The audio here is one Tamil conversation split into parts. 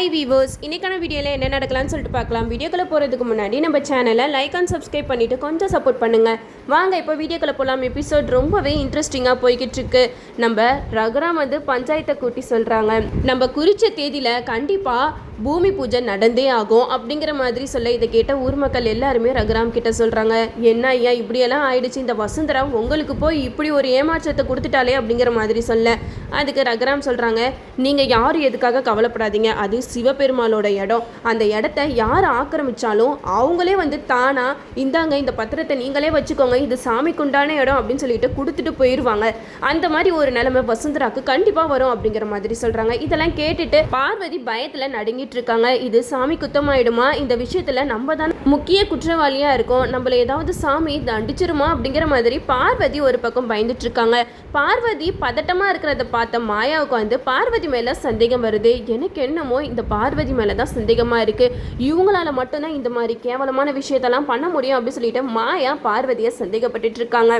ஹாய் வீவர்ஸ் இன்னைக்கான வீடியோவில் என்ன நடக்கலாம்னு சொல்லிட்டு பார்க்கலாம். வீடியோக்குள்ளே போகிறதுக்கு முன்னாடி நம்ம சேனலை லைக் அண்ட் சப்ஸ்கிரைப் பண்ணிவிட்டு கொஞ்சம் சப்போர்ட் பண்ணுங்கள் வாங்க இப்போ வீடியோக்குள்ளே போகலாம் எபிசோட் ரொம்பவே இன்ட்ரெஸ்டிங்காக போய்கிட்டு இருக்கு நம்ம ரகுராம் வந்து பஞ்சாயத்தை கூட்டி சொல்கிறாங்க நம்ம குறித்த தேதியில் கண்டிப்பாக பூமி பூஜை நடந்தே ஆகும் அப்படிங்கிற மாதிரி சொல்ல இதை கேட்ட ஊர் மக்கள் எல்லாருமே ரகுராம் கிட்ட சொல்கிறாங்க என்ன ஐயா இப்படியெல்லாம் ஆயிடுச்சு இந்த வசுந்தரா உங்களுக்கு போய் இப்படி ஒரு ஏமாற்றத்தை கொடுத்துட்டாலே அப்படிங்கிற மாதிரி சொல்ல. அதுக்கு ரகுராம் சொல்கிறாங்க நீங்கள் யாரும் எதுக்காக கவலைப்படாதீங்க அது சிவபெருமாளோட இடம். அந்த இடத்த யார் ஆக்கிரமிச்சாலும் அவங்களே வந்து தானா இந்தாங்க இந்த பத்திரத்தை நீங்களே வச்சுக்கோங்க இது சாமிக்குண்டான இடம் அப்படின்னு சொல்லிட்டு கொடுத்துட்டு போயிடுவாங்க அந்த மாதிரி ஒரு நிலைமை வசுந்தராக்கு கண்டிப்பாக வரும் அப்படிங்கிற மாதிரி சொல்கிறாங்க இதெல்லாம் கேட்டுட்டு பார்வதி பயத்தில் நடுங்கிட்டு இருக்காங்க இது சாமி குத்தமாயிடுமா? இந்த விஷயத்தில் நம்ம தான் முக்கிய குற்றவாளியாக இருக்கோம். நம்மள ஏதாவது சாமி தண்டிச்சிருமா அப்படிங்கிற மாதிரி பார்வதி ஒரு பக்கம் பயந்துட்டு இருக்காங்க பார்வதி பதட்டமாக இருக்கிறத பார்த்த மாயாவுக்கு வந்து பார்வதி மேல சந்தேகம் வருது. எனக்கு என்னமோ இந்த பார்வதி மேலே தான் சந்தேகமாக இருக்குது இவங்களால மட்டும்தான் இந்த மாதிரி கேவலமான விஷயத்தெல்லாம் பண்ண முடியும் அப்படின்னு சொல்லிட்டு மாயா பார்வதியை சந்தேகப்பட்டுட்டு இருக்காங்க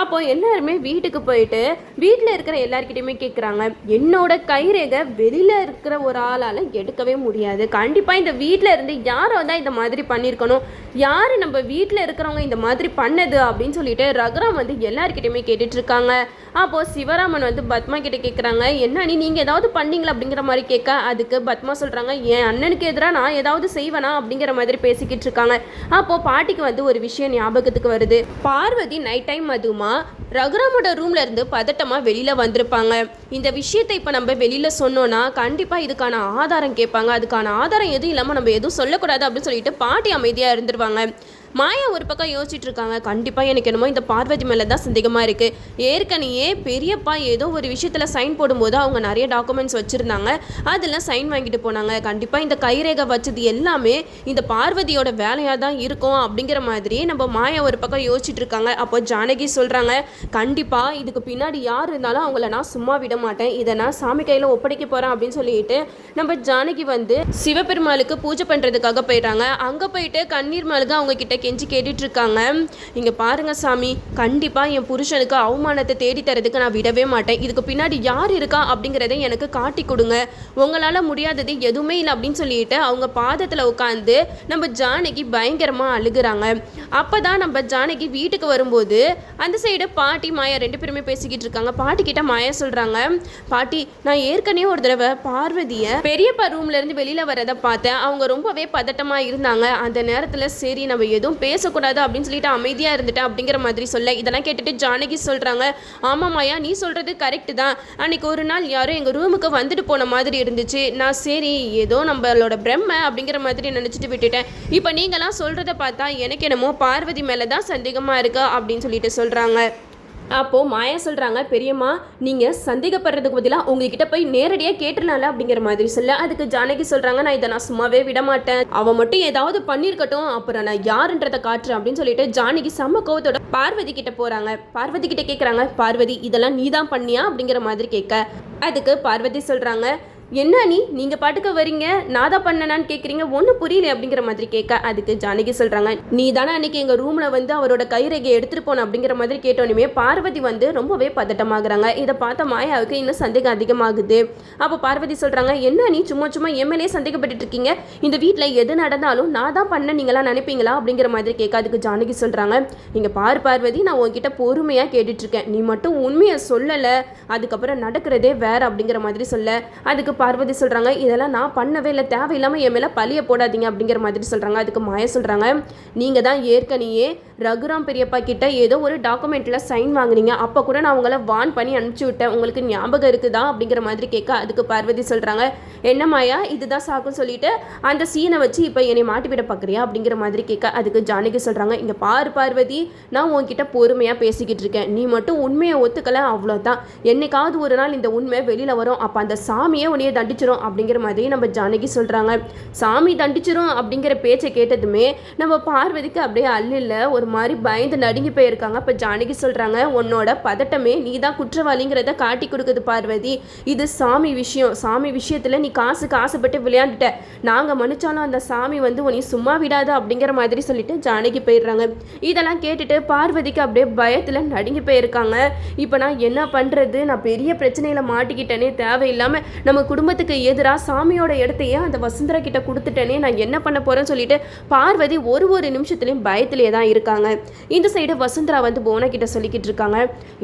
அப்போ எல்லாருமே வீட்டுக்கு போயிட்டு வீட்டில் இருக்கிற எல்லார்கிட்டயுமே கேட்குறாங்க என்னோட கைரேகை வெளியில் இருக்கிற ஒரு ஆளால் எடுக்கவே முடியாது. கண்டிப்பாக இந்த வீட்டில் இருந்து யாரோ தான் இந்த மாதிரி பண்ணியிருக்கணும் யார் நம்ம வீட்டில் இருக்கிறவங்க இந்த மாதிரி பண்ணது அப்படின்னு சொல்லிட்டு ரகுராம் வந்து எல்லாருக்கிட்டையுமே கேட்டுட்ருக்காங்க. அப்போது சிவராமன் வந்து பத்மா கிட்டே கேட்குறாங்க என்ன நீ நீங்கள் ஏதாவது பண்ணீங்களா? அப்படிங்கிற மாதிரி கேட்க அதுக்கு பத்மா சொல்கிறாங்க என் அண்ணனுக்கு எதிராக நான் ஏதாவது செய்வேனா? அப்படிங்கிற மாதிரி பேசிக்கிட்டு இருக்காங்க அப்போது பாட்டிக்கு வந்து ஒரு விஷயம் ஞாபகத்துக்கு வருது. பார்வதி நைட் டைம் அதுமா ரகுராமோட ரூம்ல இருந்து பதட்டமாக வெளியில் வந்திருப்பாங்க. இந்த விஷயத்தை இப்போ நம்ம வெளியில் சொன்னோன்னா கண்டிப்பாக இதுக்கான ஆதாரம் கேட்பாங்க. அதுக்கான ஆதாரம் எதுவும் இல்லாம நம்ம எதுவும் சொல்லக்கூடாது அப்படின்னு சொல்லிட்டு பாட்டி அமைதியா இருந்துருவாங்க. மாயா ஒரு பக்கம் யோசிச்சுட்டு இருக்காங்க. கண்டிப்பாக எனக்கு என்னமோ இந்த பார்வதி மேலே தான் சந்தேகமாக இருக்குது ஏற்கனவே பெரியப்பா ஏதோ ஒரு விஷயத்தில் சைன் போடும்போது அவங்க நிறைய டாக்குமெண்ட்ஸ் வச்சுருந்தாங்க. அதில் சைன் வாங்கிட்டு போனாங்க. கண்டிப்பாக இந்த கைரேகை வச்சது எல்லாமே இந்த பார்வதியோட வேலையாக தான் இருக்கும் அப்படிங்கிற மாதிரி நம்ம மாயா ஒரு பக்கம் யோசிச்சுட்டு இருக்காங்க. அப்போ ஜானகி சொல்கிறாங்க கண்டிப்பாக இதுக்கு பின்னாடி யார் இருந்தாலும் அவங்கள நான் சும்மா விட மாட்டேன். இதை நான் சாமி கையில் ஒப்படைக்க போகிறேன் அப்படின்னு சொல்லிட்டு நம்ம ஜானகி வந்து சிவபெருமாளுக்கு பூஜை பண்ணுறதுக்காக போயிடுறாங்க. அங்கே போயிட்டு கண்ணீர் மல்க அவங்க கிட்ட கெஞ்சி கேட்டுட்ருக்காங்க. இங்கே பாருங்க சாமி கண்டிப்பாக என் புருஷனுக்கு அவமானத்தை தேடி தரதுக்கு நான் விடவே மாட்டேன். இதுக்கு பின்னாடி யார் இருக்கா அப்படிங்கிறத எனக்கு காட்டி கொடுங்க. உங்களால் முடியாதது எதுவுமே இல்லை அப்படின்னு சொல்லிட்டு அவங்க பாதத்தில் உட்காந்து நம்ம ஜானகி பயங்கரமாக அழுகுறாங்க. அப்போ தான் நம்ம ஜானகி வீட்டுக்கு வரும்போது அந்த சைடு பாட்டி மாயா ரெண்டு பேருமே பேசிக்கிட்டு இருக்காங்க. பாட்டி கிட்ட மாயா சொல்கிறாங்க பாட்டி நான் ஏற்கனவே ஒரு தடவை பார்வதியை பெரியப்பா ரூம்லேருந்து வெளியில் வரதை பார்த்தேன். அவங்க ரொம்பவே பதட்டமாக இருந்தாங்க. அந்த நேரத்தில் சரி நம்ம எதுவும் பேசக்கூடாது அப்படின்னு சொல்லிட்டு அமைதியாக இருந்துட்டேன் அப்படிங்கிற மாதிரி சொல்ல. இதெல்லாம் கேட்டுட்டு ஜானகி சொல்கிறாங்க ஆமாம்மாயா நீ சொல்கிறது கரெக்டு தான். அன்னைக்கு ஒரு நாள் யாரும் எங்கள் ரூமுக்கு வந்துட்டு போன மாதிரி இருந்துச்சு. நான் சரி ஏதோ நம்மளோட பிரம்ம அப்படிங்கிற மாதிரி நினச்சிட்டு விட்டுட்டேன். இப்போ நீங்களாம் சொல்கிறத பார்த்தா எனக்கு என்னமோ பார்வதி மேலே தான் சந்தேகமாக இருக்கா அப்படின்னு சொல்லிட்டு சொல்கிறாங்க அப்போது மாயா சொல்கிறாங்க பெரியம்மா நீங்கள் சந்தேகப்படுறதுக்கு பதிலாக உங்ககிட்ட போய் நேரடியாக கேட்டுலாம்ல அப்படிங்கிற மாதிரி சொல்ல அதுக்கு ஜானகி சொல்கிறாங்க நான் இதை நான் சும்மாவே விட மாட்டேன் அவன் மட்டும் ஏதாவது பண்ணியிருக்கட்டும். அப்புறம் நான் யாருன்றதை காட்டுறேன் அப்படின்னு சொல்லிட்டு ஜானகி செம்ம கோவத்தோட பார்வதி கிட்ட போகிறாங்க பார்வதி கிட்ட கேட்குறாங்க பார்வதி இதெல்லாம் நீ தான் பண்ணியா? அப்படிங்கிற மாதிரி கேட்க அதுக்கு பார்வதி சொல்கிறாங்க என்ன நீ நீங்கள் பாட்டுக்க வரீங்க? நான் தான் பண்ணனான்னு கேட்குறீங்க ஒன்றும் புரியல அப்படிங்கிற மாதிரி கேட்க அதுக்கு ஜானகி சொல்கிறாங்க நீ தானே அன்னைக்கு எங்கள் ரூமில் வந்து அவரோட கைரேகையை எடுத்துகிட்டு போன அப்படிங்கிற மாதிரி கேட்டோன்னே பார்வதி வந்து ரொம்பவே பதட்டமாகறாங்க. இதை பார்த்த மாயாவுக்கு இன்னும் சந்தேகம் அதிகமாகுது. அப்போ பார்வதி சொல்கிறாங்க என்ன நீ சும்மா சும்மா எம்எல்ஏ சந்தேகப்பட்டுட்டு இருக்கீங்க? இந்த வீட்டில் எது நடந்தாலும் நான் தான் பண்ண நீங்களா நினைப்பீங்களா? அப்படிங்கிற மாதிரி கேட்க அதுக்கு ஜானகி சொல்கிறாங்க நீங்கள் பார் பார்வதி நான் உங்ககிட்ட பொறுமையாக கேட்டுட்ருக்கேன் நீ மட்டும் உண்மையை சொல்லலை. அதுக்கப்புறம் நடக்கிறதே வேற அப்படிங்கிற மாதிரி சொல்ல. அதுக்கு பார்வதி சொல்கிறாங்க இதெல்லாம் நான் பண்ணவே இல்லை. தேவையில்லாமல் என் மேலே பழியை போடாதீங்க அப்படிங்கிற மாதிரி சொல்கிறாங்க அதுக்கு மாயா சொல்கிறாங்க நீங்கள் தான் ஏற்கனவே ரகுராம் பெரியப்பா கிட்ட ஏதோ ஒரு டாக்குமெண்ட்டில் சைன் வாங்குனீங்க. அப்போ கூட நான் உங்களை வான் பண்ணி அனுப்பிச்சி விட்டேன். உங்களுக்கு ஞாபகம் இருக்குதா? அப்படிங்கிற மாதிரி கேட்க அதுக்கு பார்வதி சொல்கிறாங்க என்ன மாயா? இதுதான் சாக்குன்னு சொல்லிட்டு அந்த சீனை வச்சு இப்போ என்னை மாட்டி விட பார்க்குறியா அப்படிங்கிற மாதிரி கேட்க அதுக்கு ஜானகி சொல்கிறாங்க இங்கே பாரு பார்வதி நான் உன்கிட்ட பொறுமையாக பேசிக்கிட்டு இருக்கேன். நீ மட்டும் உண்மையை ஒத்துக்கலை அவ்வளோதான் என்னைக்காவது ஒரு நாள் இந்த உண்மை வெளியில் வரும். அப்போ அந்த சாமியே உன்னைய தண்டிச்சிரும் அப்படிங்கிற மாதிரி நம்ம ஜானகி சொல்கிறாங்க சாமி தண்டிச்சிரும் அப்படிங்கிற பேச்சை கேட்டதுமே நம்ம பார்வதிக்கு அப்படியே அல்லில்ல ஒரு மாதிரி பயந்து நடுங்கி போயிருக்காங்க. இப்போ ஜானகி சொல்கிறாங்க உன்னோட பதட்டமே நீ தான் குற்றவாளிங்கிறத காட்டி கொடுக்குது பார்வதி. இது சாமி விஷயம். சாமி விஷயத்தில் நீ காசுக்கு ஆசைப்பட்டு விளையாண்டுட்ட. நாங்கள் மன்னிச்சாலும் அந்த சாமி வந்து உன்னை சும்மா விடாது அப்படிங்கிற மாதிரி சொல்லிட்டு ஜானகி போயிடுறாங்க. இதெல்லாம் கேட்டுட்டு பார்வதிக்கு அப்படியே பயத்தில் நடுங்கி போயிருக்காங்க. இப்போ நான் என்ன பண்ணுறது நான் பெரிய பிரச்சனையில் மாட்டிக்கிட்டேனே. தேவையில்லாமல் நம்ம குடும்ப குடும்பத்துக்கு எதிராக சாமியோட இடத்தையே அந்த வசுந்தரா கிட்ட கொடுத்துட்டேனே நான் என்ன பண்ண போறேன்னு சொல்லிட்டு பார்வதி ஒரு ஒரு நிமிஷத்துலையும் பயத்திலே தான் இருக்காங்க. இந்த சைடு வசுந்தரா வந்து போனா கிட்ட சொல்லிக்கிட்டு இருக்காங்க.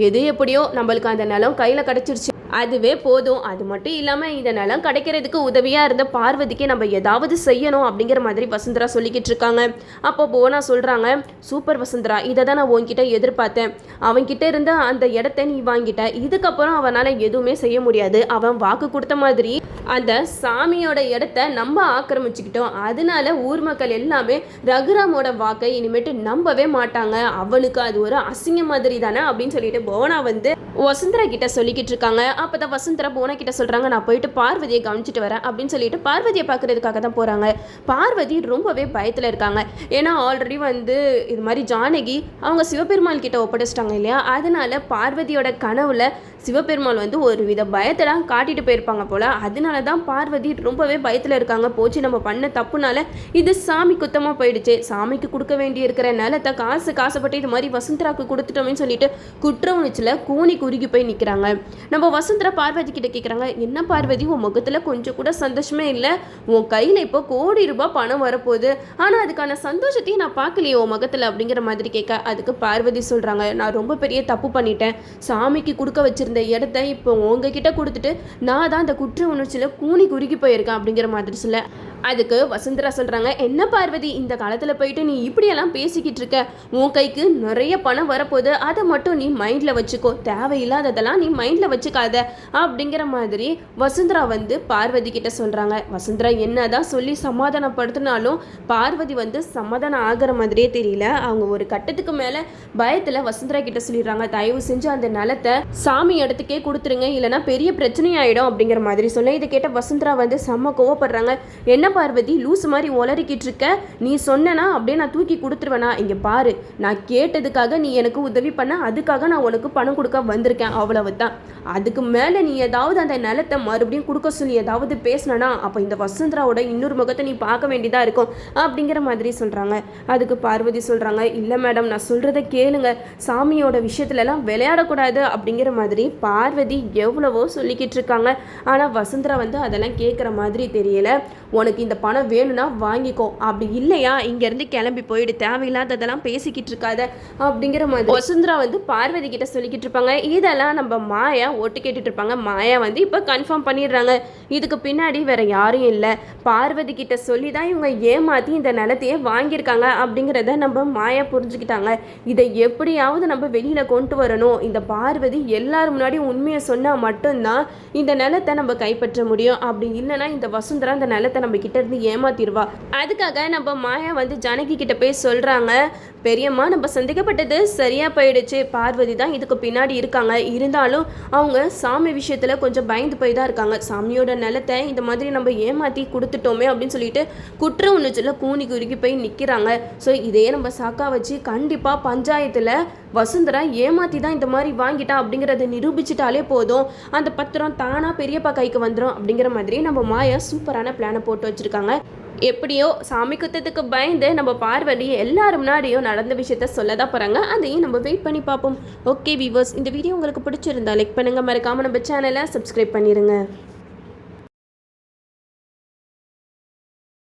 எது எப்படியோ நம்மளுக்கு அந்த நிலம் கையில் கிடச்சிருச்சு. அதுவே போதும். அது மட்டும் இல்லாமல் இதனெல்லாம் கிடைக்கிறதுக்கு உதவியாக இருந்த பார்வதிக்கு நம்ம ஏதாவது செய்யணும் அப்படிங்கிற மாதிரி வசுந்தரா சொல்லிக்கிட்டு இருக்காங்க. அப்போ போனா சொல்கிறாங்க சூப்பர் வசுந்தரா இதை தான் நான் உன்கிட்ட எதிர்பார்த்தேன். அவன்கிட்ட இருந்த அந்த இடத்த நீ வாங்கிட்ட. இதுக்கப்புறம் அவனால் எதுவுமே செய்ய முடியாது. அவன் வாக்கு கொடுத்த மாதிரி அந்த சாமியோட இடத்த நம்ம ஆக்கிரமிச்சுக்கிட்டோம். அதனால ஊர் மக்கள் எல்லாமே ரகுராமோட வாக்கை இனிமேட்டு நம்பவே மாட்டாங்க. அவனுக்கு அது ஒரு அசிங்க மாதிரி தானே? அப்படின்னு சொல்லிட்டு போனா வந்து வசுந்தரா கிட்ட சொல்லிக்கிட்டு இருக்காங்க. அப்பதான் வசுந்தரா போனா கிட்ட சொல்றாங்க நான் போயிட்டு பார்வதியை கவனிச்சிட்டு வரேன் அப்படின்னு சொல்லிட்டு பார்வதியை பார்க்கறதுக்காக தான் போறாங்க. பார்வதி ரொம்பவே பயத்துல இருக்காங்க. ஏன்னா ஆல்ரெடி வந்து இது மாதிரி ஜானகி அவங்க சிவபெருமாள் கிட்ட ஒப்படைச்சிட்டாங்க இல்லையா? அதனால பார்வதியோட கனவுல சிவபெருமாள் வந்து ஒரு வித பயத்தெல்லாம் காட்டிட்டு போயிருப்பாங்க போல. அதனால தான் பார்வதி ரொம்பவே பயத்தில் இருக்காங்க. போச்சு நம்ம பண்ண தப்புனால இது சாமி குத்தமாக போயிடுச்சு. சாமிக்கு கொடுக்க வேண்டி இருக்கிற நிலத்தை காசு காசுப்பட்டு இது மாதிரி வசுந்தராக்கு கொடுத்துட்டோம்னு சொல்லிட்டு குற்ற உணர்ச்சியில் கூனி குறுகி போய் நிற்கிறாங்க நம்ம வசுந்தரா பார்வதி கிட்ட கேட்குறாங்க என்ன பார்வதி உன் முகத்தில் கொஞ்சம் கூட சந்தோஷமே இல்லை. உன் கையில் இப்போ கோடி ரூபாய் பணம் வரப்போகுது. ஆனால் அதுக்கான சந்தோஷத்தையும் நான் பார்க்கலையே உன் முகத்தில் அப்படிங்கிற மாதிரி கேட்க அதுக்கு பார்வதி சொல்கிறாங்க நான் ரொம்ப பெரிய தப்பு பண்ணிட்டேன். சாமிக்கு கொடுக்க வச்சிருந்த இடத்த இப்போ உங்ககிட்ட கொடுத்துட்டு நான் தான் அந்த குற்ற உணர்ச்சியில் கூனி குறுகி போயிருக்கேன் அப்படிங்கிற மாதிரி சொல்ல அதுக்கு வசுந்தரா சொல்கிறாங்க என்ன பார்வதி இந்த காலத்தில் போயிட்டு நீ இப்படியெல்லாம் பேசிக்கிட்டு இருக்க? உன் கைக்கு நிறைய பணம் வரப்போகுது. அதை மட்டும் நீ மைண்டில் வச்சுக்கோ. தேவையில்லாததெல்லாம் நீ மைண்டில் வச்சுக்காத. அப்படிங்கிற மாதிரி வசுந்தரா வந்து பார்வதி கிட்ட சொல்கிறாங்க வசுந்தரா என்னதான் சொல்லி சமாதானப்படுத்தினாலும் பார்வதி வந்து சமாதானம் ஆகிற மாதிரியே தெரியல. அவங்க ஒரு கட்டத்துக்கு மேலே பயத்தில் வசுந்தரா கிட்ட சொல்லிடுறாங்க. தயவு செஞ்சு அந்த நிலத்தை சாமி இடத்துக்கே கொடுத்துருங்க. இல்லைன்னா பெரிய பிரச்சனையாயிடும். அப்படிங்கிற மாதிரி சொல்ல இதை கேட்ட வசுந்தரா வந்து செம்ம கோவப்படுறாங்க. என்ன பார்வதி லூஸ் மாதிரி உளறிக்கிட்டு இருக்க? நீ சொன்னனா? அப்படியே நான் தூக்கி கொடுத்துருவேனா? இங்கே பாரு நான் கேட்டதுக்காக நீ எனக்கு உதவி பண்ண அதுக்காக நான் உனக்கு பணம் கொடுக்க வந்திருக்கேன் அவ்வளவு தான் அதுக்கு மேலே நீ ஏதாவது அந்த நிலத்தை மறுபடியும் கொடுக்க சொல்லி ஏதாவது பேசினா அப்போ இந்த வசுந்தராவோட இன்னொரு முகத்தை நீ பார்க்க வேண்டியதாக இருக்கும் அப்படிங்கிற மாதிரி சொல்கிறாங்க அதுக்கு பார்வதி சொல்கிறாங்க இல்லை மேடம் நான் சொல்கிறத கேளுங்க. சாமியோட விஷயத்துலலாம் விளையாடக்கூடாது அப்படிங்கிற மாதிரி பார்வதி எவ்வளவோ சொல்லிக்கிட்டு இருக்காங்க. ஆனால் வசுந்தரா வந்து அதெல்லாம் கேட்குற மாதிரி தெரியல. உனக்கு இந்த பணம் வேணும்னா வாங்கிக்கோ. அப்படி இல்லையா? இங்கேருந்து கிளம்பி போயிடு. தேவையில்லாததெல்லாம் பேசிக்கிட்டு இருக்காத. அப்படிங்கிற மாதிரி. வசுந்தரா வந்து பார்வதி கிட்ட சொல்லிக்கிட்டு இருப்பாங்க. இதெல்லாம் நம்ம மாயா ஒட்டு கேட்டுட்டு இருப்பாங்க. மாயா வந்து இப்போ கன்ஃபார்ம் பண்ணிடுறாங்க. இதுக்கு பின்னாடி வேற யாரும் இல்லை. பார்வதி கிட்ட சொல்லி தான் இவங்க ஏமாத்தி இந்த நிலத்தையே வாங்கியிருக்காங்க அப்படிங்கிறத நம்ம மாயா புரிஞ்சுக்கிட்டாங்க. இதை எப்படியாவது நம்ம வெளியில கொண்டு வரணும். இந்த பார்வதி எல்லாரும் முன்னாடி உண்மையை சொன்னா மட்டும்தான் இந்த நிலத்தை நம்ம கைப்பற்ற முடியும். அப்படி இல்லைன்னா இந்த வசுந்தரா இந்த நிலத்தை நம்ம கிட்ட இருந்து ஏமாத்திடுவா. அதுக்காக நம்ம மாயா வந்து ஜானகி கிட்ட போய் சொல்றாங்க. பெரியம்மா நம்ம சந்தேகப்பட்டது சரியா போயிடுச்சு. பார்வதி தான் இதுக்கு பின்னாடி இருக்காங்க. இருந்தாலும் அவங்க சாமி விஷயத்துல கொஞ்சம் பயந்து போய் தான் இருக்காங்க. சாமியோட நிலத்தை இந்த மாதிரி நம்ம ஏமாத்தி கொடுத்துட்டோமே அப்படின்னு சொல்லிட்டு குற்ற உணர்ச்சியில் கூனி குறுக்கி போய் நிற்கிறாங்க ஸோ இதையே நம்ம சாக்கா வச்சு கண்டிப்பாக பஞ்சாயத்தில் வசுந்தரா ஏமாத்தி தான் இந்த மாதிரி வாங்கிட்டா அப்படிங்கிறத நிரூபிச்சிட்டாலே போதும். அந்த பத்திரம் தானாக பெரியப்பா கைக்கு வந்துடும் அப்படிங்கிற மாதிரி நம்ம மாயா சூப்பரான பிளானை போட்டு வச்சுருக்காங்க. எப்படியோ சாமி குத்தத்துக்கு பயந்து நம்ம பார்வதி எல்லாரும் முன்னாடியும் நடந்த விஷயத்த சொல்ல தான் போகிறாங்க அதையும் நம்ம வெயிட் பண்ணி பார்ப்போம். ஓகே வீவர்ஸ் இந்த வீடியோ உங்களுக்கு பிடிச்சிருந்தா லைக் பண்ணுங்கள் மறக்காமல் நம்ம சேனலை சப்ஸ்கிரைப் பண்ணிடுங்க